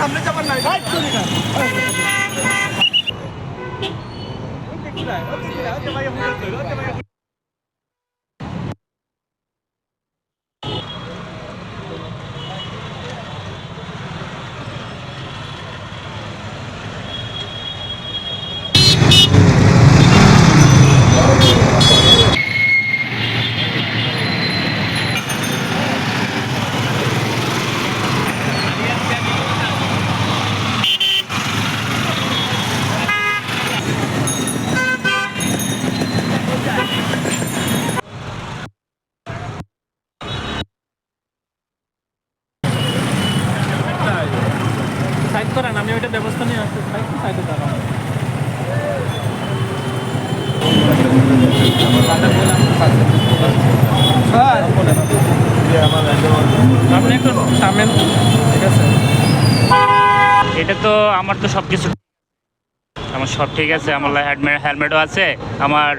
সামনে যাবার নাই। সাইড করেন আমি ওইটা ব্যবস্থা নিয়ে আসতে সাইড সাইডে দাঁড়ান আপনি একটু থামেন ঠিক আছে? এটা তো আমার তো সব কিছু আমার সব ঠিক আছে আমার হেলমেট হেলমেটও আছে আমার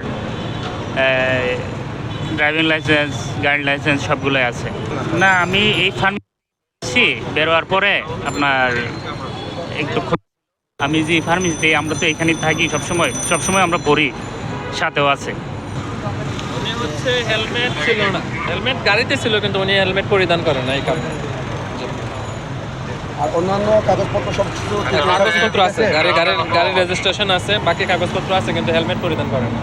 ড্রাইভিং লাইসেন্স গাড়ি লাইসেন্স সবগুলোই আছে। না। আমি এই ফার্মেসি বেরোয়ার পরে আপনার একটু আমি যে ফার্মেসিতে আমরা তো এখানে থাকি সবসময় সবসময় আমরা পড়ি সাথেও আছে। উনি হচ্ছে হেলমেট ছিল না। হেলমেট গাড়িতে ছিল কিন্তু উনি হেলমেট পরিধান করেন না এই কারণে। আর অন্যান্য কাগজপত্র সব আছে? কাগজপত্র আছে গাড়ি গাড়ির গাড়ির রেজিস্ট্রেশন আছে বাকি কাগজপত্র আছে কিন্তু হেলমেট পরিধান করেন না